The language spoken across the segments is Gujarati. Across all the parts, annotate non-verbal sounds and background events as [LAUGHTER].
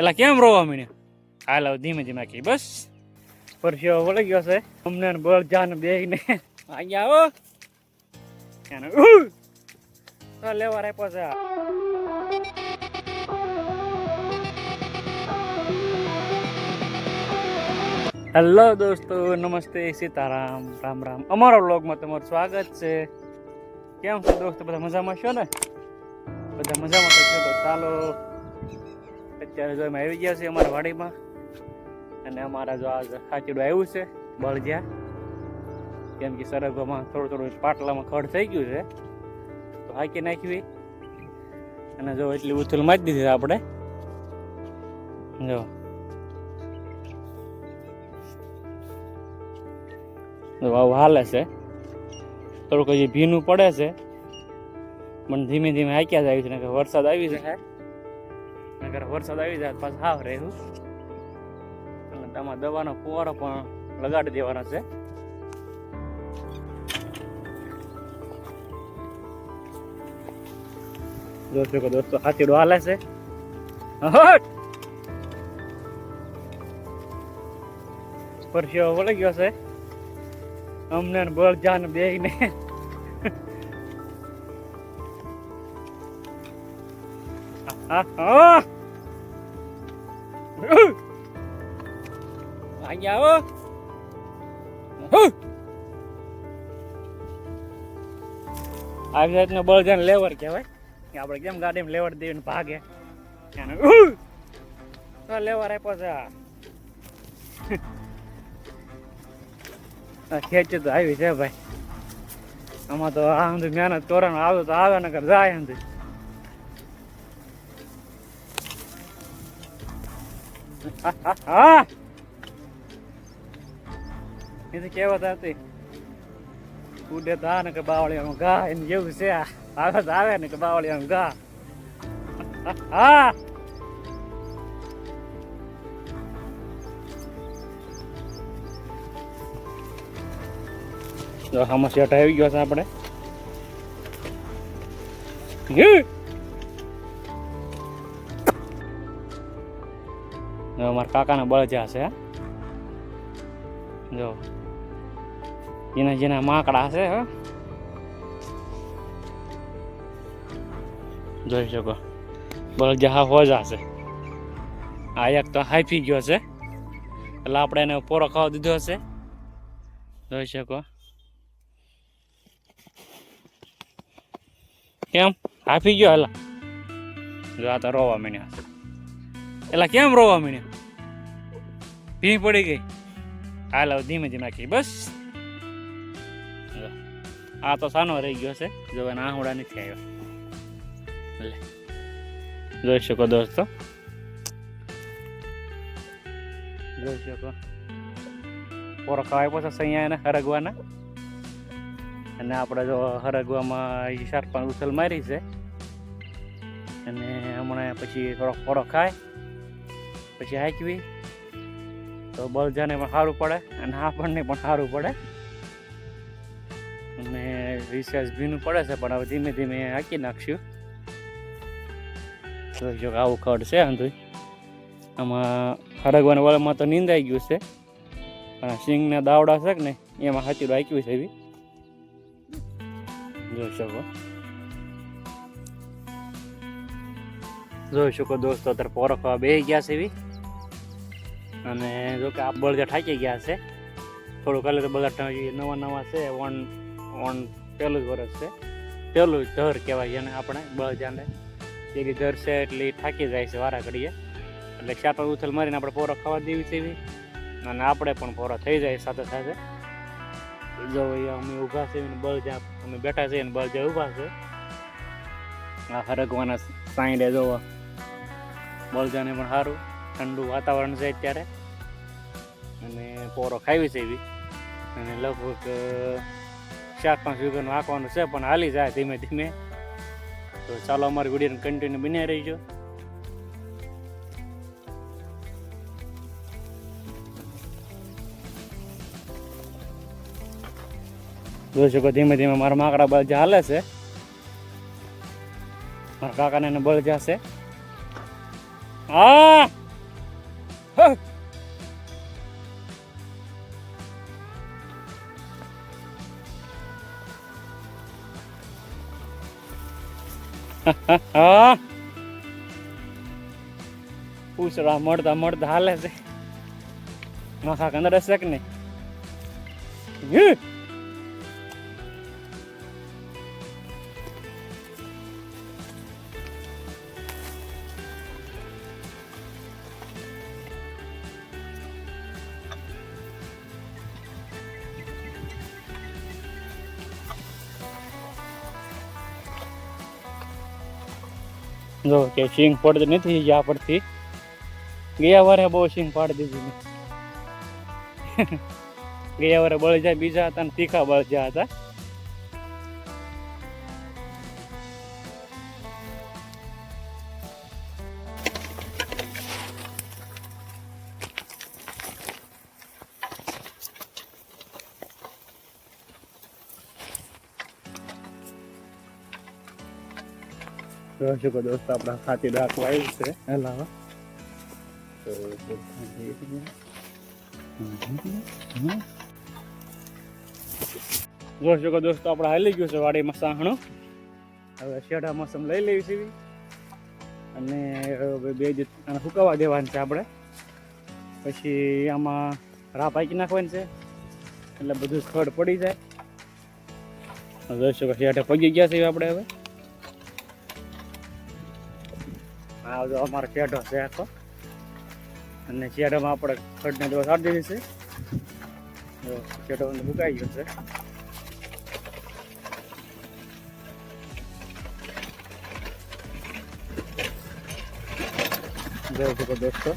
એલા કેમ રોવા મીણ્યો હાલ હવે ધીમે ધીમે કી બસ. પરસ્યો વળી ગયો છે. અમને બળ જાન બે ને અહીંયા આવો. એને તો લેવા રાખ્યો છે હેલો દોસ્તો, નમસ્તે, સીતારામ, રામ રામ. અમારા વ્લોગમાં તમારું સ્વાગત છે. કેમ છો દોસ્તો, બધા મજામાં છો ને? બધા મજામાં તો ચાલો. અત્યારે જો અમે આવી ગયા છીએ અમારા વાડીમાં. અને અમારા જો આ ખાચીડું આવ્યું છે બળજ્યા કેમ કે સરગવામાં થોડું થોડું પાટલામાં ખડ થઈ ગયું છે. તો હાકી નાખવી. અને જો એટલી ઉથલ મારી દીધી આપણે. જો. જો આવું હાલે છે. થોડુંક હજી ભીનું પડે છે. પણ ધીમે ધીમે હાક્યા જાય છે વરસાદ આવી જાય નકર વરસાદ આવી જાય પાછું હાવ રહેવું અને આમાં દવાનો ફુવારો પણ લગાડી દેવાનો છે. દોસ્તો દોસ્તો હાથીડો હાલે છે. હટ! વળી ગયો છે. અમને બળ જાન બે ને અહીંયા આવો આવી જાતનો બળ જાન લેવર કહેવાય કે આપણે કેમ ગાડીમાં લેવર દેવીને ભાગે લેવર આપ્યો છે આ આ તો આવી છે ભાઈ આમાં તો આ મહેનત કરવાનું આવે તો આવે નકર જાય સમજુ [LAUGHS] એ તો કહેવત હતી, ઉડે તા ને કે બાવળિયાનું ઘા. એને જેવું છે. આવે આવે ને કે બાવળિયાનું ઘા. [LAUGHS] હા. સમસ્યા આવી ગયો છે આપણે. અમારા કાકાના બળજા છે, જો જેના જેના માકડા હશે હે. જોઈ શકો. બળજા હા હોજા છે. આ એક તો હાઈફી ગયો છે. એટલે આપણે એને પોરો ખાવા દીધો હશે જોઈ શકો. કેમ? હાફી ગયો, હલા. જો આ તો રોવા માંડ્યા એલા કેમ રોવા માંડ્યા? ભી પડી ગઈ. હાલ હવે ધીમે ધીમે નાખી બસ. આ તો સાનો રહી ગયો છે, જો એના આહુડા નથી આવ્યો. એટલે જોઈ શકો દોસ્તો. જોઈ શકો. ખવાય પછી અહીંયા એને હરગવાના. અને આપણે જો હરગવામાં ચાર પાંચ ઉછલ મારી છે. અને હમણાં પછી થોડોક ફોડો ખાય પછી હાંકવી તો બળજાને પણ સારું પડે અને આપણને પણ સારું પડે. અને રિસર્ચ ભીનું પડે છે, પણ હવે ધીમે ધીમે હાંકી નાખશું. તો જો આવું ખડ છે આંધું આમાં ખડગવાના વાળામાં તો નીંદાઈ ગયું છે. પણ સિંગના દાવડા છે ને એમાં હાચીડું હાંક્યું છે એવી. જોઈ શકો. જોઈ શકો દોસ્તો, અત્યારે પોરો ખાવા બે ગયા છે એવી. અને જો કે આ બળજા ઠાકી ગયા છે થોડુંક હાલે તો બધા નવા નવા છે વન વન પહેલું જ વર્ષ છે. પહેલું ધર કહેવાય એને આપણે, બળજાને. એની ધર છે એટલે થાકી જાય છે વારા ઘડીએ એટલે ચાપા ઉથલ મારીને આપણે પોરો ખાવા દેવી તેવી. અને આપણે પણ પોરો થઈ જાય સાથે સાથે. જો અમે ઊભા છે ને બળજા અમે બેઠા છીએ ને બળજા ઊભા છે. આ હરગવાના સાઈડે જોવા. બળજાને પણ સારું ઠંડુ વાતાવરણ છે અત્યારે. અને પોરો ખાવી છે એવી અને લગભગ ચાર પાંચ વીઘાનું આંકવાનું છે, પણ હાલી જાય ધીમે ધીમે. તો ચાલો અમારી વિડીયોને કન્ટિન્યુ બની રહીજો. જોઈ શકો ધીમે ધીમે મારા માકડા બળજા હાલે છે. મારા કાકાને બળજા છે. હા! પૂછડા મળતા મળતા હાલે છે. નોખા કંદર હશે કે નહીં? જો કે સિંગ પડતી નથી જ્યાં પડતી ગયા વારે બહુ સિંગ પાડી દીધી [LAUGHS] ગયા વારે બળજા બીજા હતા ને તીખા બળજા હતા. જોઈ શકો દોસ્તો આપણા ખાતી રાખવા આવ્યું છે હલાવા તો જોઈ શકો દોસ્તો આપણે હાલી ગયું છે વાડીમાં સાહણું હવે શેઢા મોસમ લઈ લેવી છે અને બે જ આને સુકાવા દેવાનું છે આપણે પછી આમાં રા પાકી નાખવાની છે એટલે બધું ખડ પડી જાય જોઈ શકો શેઠે પગી ગયા છે આપણે હવે આ જો અમારો શેઢો છે આખો. અને શેઢામાં આપણે ખડને દવા સાડી દીધી છે. જો મુકાઈ ગયો છે. જોઈ શકો દોસ્તો.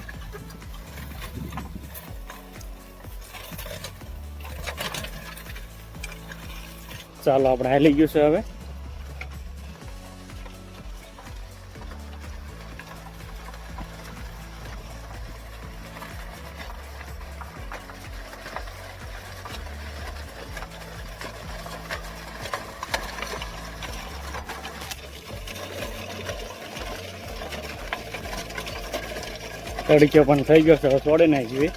ચાલો, આપણે હાલી ગયું છે હવે. તડક્યો પણ થઈ ગયો છે છોડી નાખી